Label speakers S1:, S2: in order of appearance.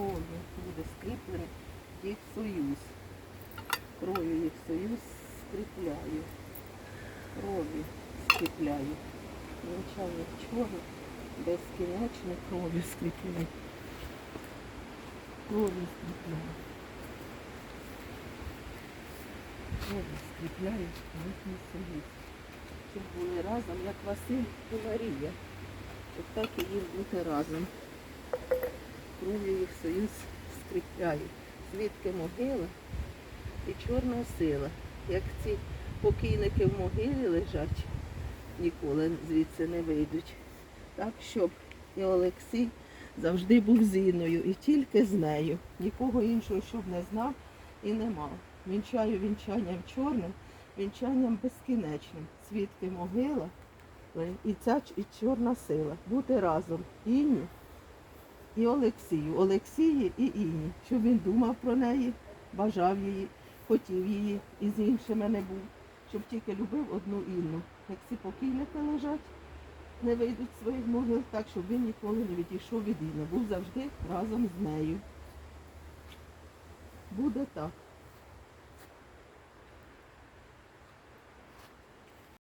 S1: кров'ю буде скріплений їх союз. Кров'ю їх союз скріпляю. Кров'ю скріпляю. Вінчаю чорно, безкінечно кров'ю скріпляю. Кров'ю скріпляю. Кров'ю скріпляю їхній союз. Щоб були разом, як Василь і Марія. Щоб так і їм бути разом. Кров'ю їх союз скріпляю. Звідки могила і чорна сила. Як ці покійники в могилі лежать, ніколи звідси не вийдуть. Так, щоб і Олексій завжди був з Інною і тільки з нею. Нікого іншого, щоб не знав і не мав. Вінчаю вінчанням чорним, вінчанням безкінечним. Свідки могила і ця і чорна сила. Бути разом Інні і Олексію, Олексії і Іні, щоб він думав про неї, бажав її, хотів її і з іншими не був, щоб тільки любив одну Інну. Як ці покійники лежать, не вийдуть своїх могил, так щоб він ніколи не відійшов від Інни, був завжди разом з нею. Буде так.